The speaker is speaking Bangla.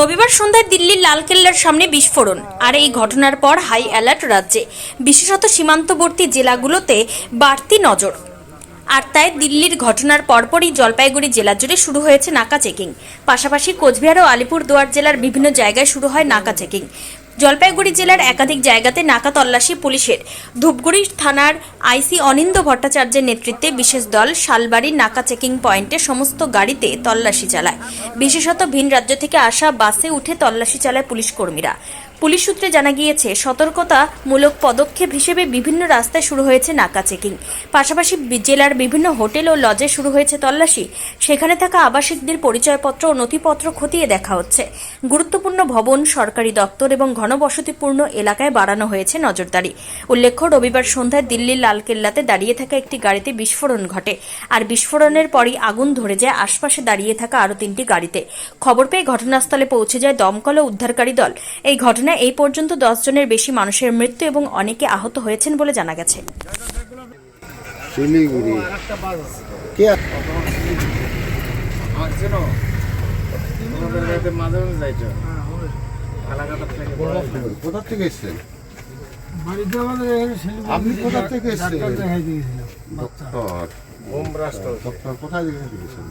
রবিবার সন্ধ্যায় দিল্লির লালকেল্লার সামনে বিস্ফোরণ। আর এই ঘটনার পর হাই অ্যালার্ট রাজ্যে। বিশেষত সীমান্তবর্তী জেলাগুলোতে বাড়তি নজর। আর তাই দিল্লির ঘটনার পরপরই জলপাইগুড়ি জেলা জুড়ে শুরু হয়েছে নাকা চেকিং। পাশাপাশি কোচবিহার ও আলিপুরদুয়ার জেলার বিভিন্ন জায়গায় শুরু হয় নাকা চেকিং। জলপাইগুড়ি জেলার একাধিক জায়গাতে নাকা তল্লাশি পুলিশের। ধূপগুড়ি থানার আইসি অনিন্দ ভট্টাচার্যের নেতৃত্বে বিশেষ দল শালবাড়ি নাকা চেকিং পয়েন্টে সমস্ত গাড়িতে তল্লাশি চালায়। বিশেষত ভিন রাজ্য থেকে আসা বাসে উঠে তল্লাশি চালায় পুলিশ কর্মীরা পুলিশ সূত্রে জানা গিয়েছে, সতর্কতামূলক পদক্ষেপ হিসেবে বিভিন্ন রাস্তায় শুরু হয়েছে নাকা চেকিং। পাশাপাশি জেলার বিভিন্ন হোটেল ও লজে শুরু হয়েছে তল্লাশি। সেখানে থাকা আবাসিকদের পরিচয়পত্র ও নথিপত্র খতিয়ে দেখা হচ্ছে। গুরুত্বপূর্ণ ভবন, সরকারি দপ্তর এবং ঘনবসতিপূর্ণ এলাকায় বাড়ানো হয়েছে নজরদারি। উল্লেখ্য রবিবার সন্ধ্যায় দিল্লির লালকেল্লাতে দাঁড়িয়ে থাকা একটি গাড়িতে বিস্ফোরণ ঘটে। আর বিস্ফোরণের পরই আগুন ধরে যায় আশপাশে দাঁড়িয়ে থাকা আরও তিনটি গাড়িতে। খবর পেয়ে ঘটনাস্থলে পৌঁছে যায় দমকল ও উদ্ধারকারী দল। এই ঘটনায় এই পর্যন্ত দশ জনের বেশি মানুষের মৃত্যু এবং অনেকে আহত হয়েছেন বলে জানা গেছে। শিলিগুড়ি। কে? মাঝে মাঝে যাইতো কোথা থেকে এসেছেন? বাড়িতে আমাদের আপনি কোথা থেকে এসেছেন? ডাক্তার দেখাই দিয়েছিলাম ডক্টর কোথায় থেকে গেছেন